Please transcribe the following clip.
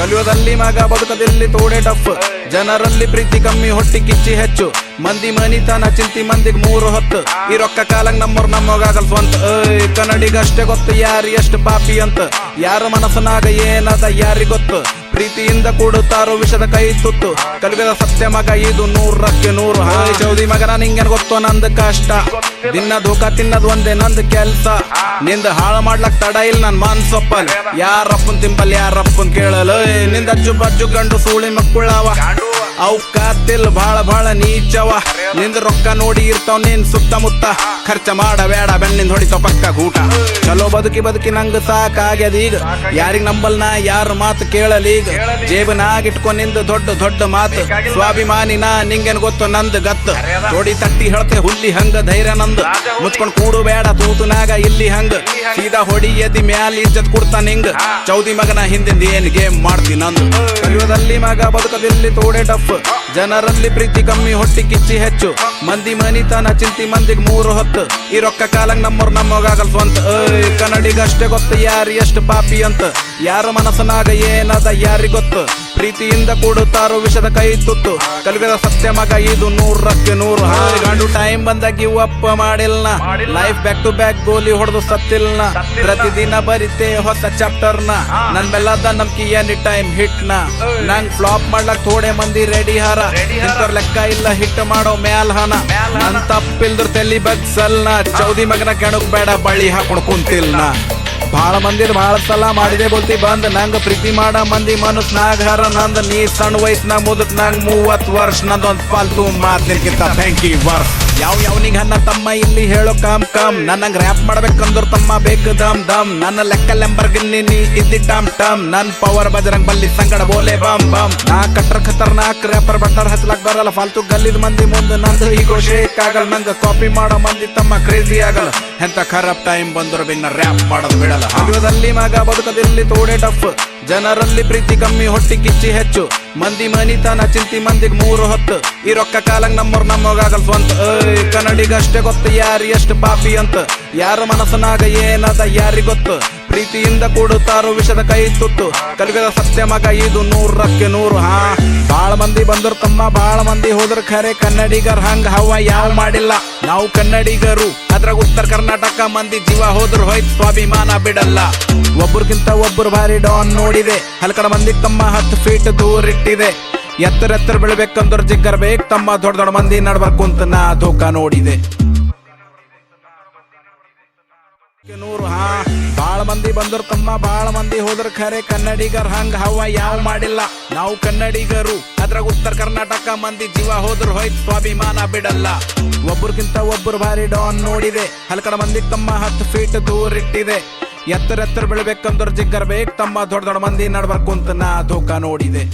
ಕಲಿಯೋದಲ್ಲಿ ಮಗ ಬದುಕದಲ್ಲಿ ತೋಡೆ ಟಫ್. ಜನರಲ್ಲಿ ಪ್ರೀತಿ ಕಮ್ಮಿ, ಹೊಟ್ಟಿ ಕಿಚ್ಚಿ ಹೆಚ್ಚು. ಮಂದಿ ಮನಿತನ, ಚಿಂತಿ ಮಂದಿಗ್ ಮೂರು ಹೊತ್ತು. ಈ ರೊಕ್ಕ ಕಾಲಂಗ್ ನಮ್ಮವ್ರ ನಮ್ಮೋಗಾಗಲ್ ಸ್ವಂತ ಕನ್ನಡಿಗಷ್ಟೇ ಗೊತ್ತು, ಯಾರು ಎಷ್ಟು ಪಾಪಿ ಅಂತ. ಯಾರ ಮನಸ್ಸನಾಗ ಏನದ ಯಾರಿಗ್ ಗೊತ್ತು. ಪ್ರೀತಿಯಿಂದ ಕೂಡುತ್ತಾರೋ ವಿಷದ ಕೈ ತುತ್ತು. ಕಲಿಗದ ಸತ್ಯ ಮಗ ಇದು ನೂರಕ್ಕೆ ನೂರು. ಹಾಯ್ ಚೌದಿ ಮಗನ ನಿಂಗೇನ್ ಗೊತ್ತು ನಂದ್ ಕಷ್ಟ. ದಿನ ದುಃಖ ತಿನ್ನದ್ ಒಂದೇ ನಂದ್ ಕೆಲ್ಸ. ನಿಂದ ಹಾಳು ಮಾಡ್ಲಕ್ ತಡ ಇಲ್ಲ ನನ್ ಮನ್ಸೊಪ್ಪಲ್. ಯಾರಪ್ಪನ್ ತಿಂಬಲ್, ಯಾರಪ್ಪನ್ ಕೇಳಲು. ನಿಂದ ಅಜ್ಜು ಬಜ್ಜು ಗಂಡು ಸೂಳಿ ಮಕ್ಕಳವ. ಅವ್ ತಿಲ್ ಬಾಳ ಬಾಳ ನೀಚವ. ನಿಂದ ರೊಕ್ಕ ನೋಡಿ ಇರ್ತಾವ ನಿನ್ ಸುತ್ತಮುತ್ತ. ಖರ್ಚ ಮಾಡ ಬೇಡ, ಬೆನ್ನಿಂದ ಹೊಡಿತ ಪಕ್ಕ ಗೂಟ. ಚಲೋ ಬದುಕಿ ಬದುಕಿ ನಂಗ ಸಾಕಾಗ್ಯದ ಈಗ. ಯಾರಿಗ ನಂಬಲ್ ನಾ ಯಾರ ಮಾತು ಕೇಳಲೀಗ ಜೇಬನಾಗಿಟ್ಕೊ ನಿಂದ ದೊಡ್ಡ ದೊಡ್ಡ ಮಾತು. ಸ್ವಾಭಿಮಾನಿ ನಾ ನಿಂಗೇನ್ ಗೊತ್ತು, ನಂದ್ ಗತ್ತು ನೋಡಿ ತಟ್ಟಿ ಹೇಳ್ತೆ ಹುಲ್ಲಿ ಹಂಗ ಧೈರ್ಯ ನಂದು. ಮುಚ್ಕೊಂಡ್ ಕೂಡು ಬೇಡ, ತೂತುನಾಗ ಇಲ್ಲಿ ಹಂಗ. ಸೀದಾ ಹೊಡಿ ಎದಿ ಮ್ಯಾಲ ಇಜ್ಜತ್ ಕೊಡ್ತಾನ ಹಿಂಗ. ಚೌದಿ ಮಗನ ಹಿಂದಿಂದ ಏನ್ ಗೇಮ್ ಮಾಡ್ತಿ ನಂದು ಕಲಿಯೋದಲ್ಲಿ ಮಗ ಬದುಕದಲ್ಲಿ ತೋಡೆ ಟಫ್. ಜನರಲ್ಲಿ ಪ್ರೀತಿ ಕಮ್ಮಿ ಹೊಟ್ಟಿ ಕಿಚ್ಚಿ ಹೆಚ್ಚು. ಮಂದಿ ಮನಿತನ ಚಿಂತಿ ಮಂದಿಗ್ ಮೂರು ಹೊತ್ತು. ಈ ರೊಕ್ಕ ಕಾಲಂಗ್ ನಮ್ಮವ್ರ ನಮ್ಮಗಾಗಲ್ ಸ್ವಂತ ಕನ್ನಡಿಗಷ್ಟೇ ಗೊತ್ತು ಯಾರು ಎಷ್ಟು ಪಾಪಿ ಅಂತ. ಯಾರ ಮನಸ್ಸನಾಗ ಏನದ ಯಾರಿಗೊತ್ತು ಪ್ರೀತಿಯಿಂದ ಕೂಡುತ್ತಾರೋ ವಿಷದ ಕೈ ತುತ್ತು. ಕಲಿಗದ ಸತ್ಯ ಮಗ ಇದು ನೂರಕ್ಕೆ ನೂರು. ಹಾಯ್ ಗಂಡು ಟೈಮ್ ಬಂದಾಗಿ ಗಿವ್ ಅಪ್ ಮಾಡಿಲ್ನ? ಲೈಫ್ ಬ್ಯಾಕ್ ಟು ಬ್ಯಾಕ್ ಗೋಲಿ ಹೊಡೆದು ಸತ್ತಿಲ್ನ? ಪ್ರತಿದಿನ ಬರಿತೆ ಹೊಸ ಚಾಪ್ಟರ್ನ ನನ್ ಬೆಲ್ಲದ ನಮ್ಕಿ ಎನಿ ಟೈಮ್ ಹಿಟ್ನ ನಂಗ್ ಫ್ಲಾಪ್ ಮಾಡ್ಲಕ್ ಥೋಡೆ ಮಂದಿ ರೆಡಿ ಹಾರ. ಇಂಥವ್ರ್ ಲೆಕ್ಕ ಇಲ್ಲ ಹಿಟ್ ಮಾಡೋ ಮ್ಯಾಲ್ ಹನ ನನ್ ತಪ್ಪಿಲ್ದ್ರ ತಲಿ ಬಗ್ಸಲ್ನ? ಚೌದಿ ಮಗನ ಕೆಣಕ್ ಬೇಡ ಬಳ್ಳಿ ಹಾಕೊಂಡ್ ಕುಂತಿಲ್ನ? ಬಾಳ ಮಂದಿರ್ ಭಾಳ ಸಲ ಮಾಡಿದೆ ಬೋಲ್ತಿ ಬಂದ್ ನಂಗ ಪ್ರೀತಿ ಮಾಡ ಮಂದಿ ಮನಸ್ನಾಗ ಹರ, ನಂದ್ ನೀ ಸಣ್ಣ ವಯಸ್ಸಿನಾಗ ಮುದಕ್, ನಂಗ್ ಮೂವತ್ ವರ್ಷ ನಂದೊಂದ್ ಫಾಲ್ತು ಮಾತಿನ್ಕಿಂತ ಬೆಂಕಿ ವರ್ಷ ಯಾವ ಯಾವನಿಗೆ ಹನ್ನ ತಮ್ಮ ಇಲ್ಲಿ ಹೇಳೋ ಕಾಮ್ ಕಾಮ್ ನನಂಗ್ ರ್ಯಾಪ್ ಮಾಡ್ಬೇಕಂದ್ರ ತಮ್ಮ ಬೇಕು ದಮ್ ದಮ್ ನನ್ನ ಲೆಕ್ಕ ಲೆಂಬರ್ಗಿನ್ನಿ ನೀ ಇದ್ದಿ ಟಮ್ ಟಮ್ ನನ್ ಪವರ್ ಬಜರಂಗ್ ಬಲ್ಲಿ ಸಂಗಡ ಬೋಲೆ ಬಾಮ್ ಬಾಮ್ ನಾ ಕಟ್ರ ಖತರ್ನಾಕ್ ರ್ಯಾಪರ್ ಬಟ್ಟರ್ ಹಚ್ಲಾಕ್ ಬರಲ್ಲ ಫಾಲ್ತು ಗಲ್ಲಿದ ಮಂದಿ ಮುಂದೆ ನಂದು ಈಗೋ ಶೇಕ್ ಆಗಲ್ ನಂಗ ಕಾಪಿ ಮಾಡೋ ಮಂದಿ ತಮ್ಮ ಕ್ರೇಜಿ ಆಗಲ್ಲ ಎಂತ ಖರಾಬ್ ಟೈಮ್ ಬಂದ್ರು ಬಿನ್ನ ರ್ಯಾಪ್ ಮಾಡೋದು ಬಿಡಲ್ಲ ಹಗಲದಲ್ಲಿ ಮಗ ಬದುಕದಿಲ್ಲಿ ತೋಡೆ ಟಫ್ ಜನರಲ್ಲಿ ಪ್ರೀತಿ ಕಮ್ಮಿ, ಹೊಟ್ಟಿ ಕಿಚ್ಚಿ ಹೆಚ್ಚು. ಮಂದಿ ಮನಿತನ ಚಿಂತಿ, ಮಂದಿಗೆ ಮೂರು ಹೊತ್ತು. ಈ ರೊಕ್ಕ ಕಾಲಂಗ್ ನಮ್ಮವ್ರ ನಮ್ಮೋಗಾಗಲ್ ಸ್ವಂತ. ಕನ್ನಡಿಗಷ್ಟೇ ಗೊತ್ತು, ಯಾರು ಎಷ್ಟು ಪಾಪಿ ಅಂತ. ಯಾರ ಮನಸ್ಸನಾಗ ಏನದ ಯಾರಿ ಗೊತ್ತು. ಪ್ರೀತಿಯಿಂದ ಕೂಡುತ್ತಾರೋ ವಿಷದ ಕೈ ತುತ್ತು. ಕಲಿಗದ ಸತ್ಯ ಮಗ, ಇದು ನೂರಕ್ಕೆ ನೂರು, ಹಾ. ಬಾಳ ಮಂದಿ ಬಂದ್ರ ತಮ್ಮ ಬಾಳ ಮಂದಿ ಹೋದ್ರ. ಖರೆ ಕನ್ನಡಿಗರ್ ಹಂಗ ಹವ ಯಾವ ಮಾಡಿಲ್ಲ. ನಾವು ಕನ್ನಡಿಗರು, ಅದ್ರಾಗ ಉತ್ತರ ಕರ್ನಾಟಕ ಮಂದಿ ಜೀವ ಹೋದ್ರ ಹೋಯ್ತು, ಸ್ವಾಭಿಮಾನ ಬಿಡಲ್ಲ. ಒಬ್ರಿಗಿಂತ ಒಬ್ರು ಭಾರಿ ಡಾನ್ ನೋಡಿದೆ. ಹಲಕಡ ಮಂದಿ ತಮ್ಮ ಹತ್ತು ಫೀಟ್ ದೂರ ಇಟ್ಟಿದೆ. ಎತ್ತರ ಎತ್ತರ ಬೆಳಬೇಕಂದ್ರ ಜಿಗ್ಗರ್ ಬೇಕ್, ತಮ್ಮ ದೊಡ್ಡ ದೊಡ್ಡ ಮಂದಿ ನಡ್ಬರ್ಕು ಅಂತ ನಾ ಧೋಕ ನೋಡಿದೆ. ನೂರು, ಹಾ. ಬಾಳ ಮಂದಿ ಬಂದ್ರ, ತಮ್ಮ ಬಾಳ ಮಂದಿ ಹೋದ್ರ. ಖರೆ ಕನ್ನಡಿಗರ್ ಹಂಗ ಹವ ಯಾವ ಮಾಡಿಲ್ಲ. ನಾವು ಕನ್ನಡಿಗರು, ಅದ್ರಾಗ ಉತ್ತರ ಕರ್ನಾಟಕ ಮಂದಿ ಜೀವ ಹೋದ್ರ ಹೋಯ್ತು, ಸ್ವಾಭಿಮಾನ ಬಿಡಲ್ಲ. ಒಬ್ರಿಗಿಂತ ಒಬ್ರು ಭಾರಿ ಡಾನ್ ನೋಡಿದೆ. ಹಲಕಡ ಮಂದಿ ತಮ್ಮ ಹತ್ತು ಫೀಟ್ ದೂರ ಇಟ್ಟಿದೆ. ಎತ್ತರ ಎತ್ತರ ಬೆಳಬೇಕಂದ್ರ ಜಿಗ್ಗರ್ಬೇಕು ತಮ್ಮ ದೊಡ್ಡ ದೊಡ್ಡ ಮಂದಿ ನಡ್ಬರ್ಕುಂತ ನಾ ಧೋಕಾ ನೋಡಿದೆ.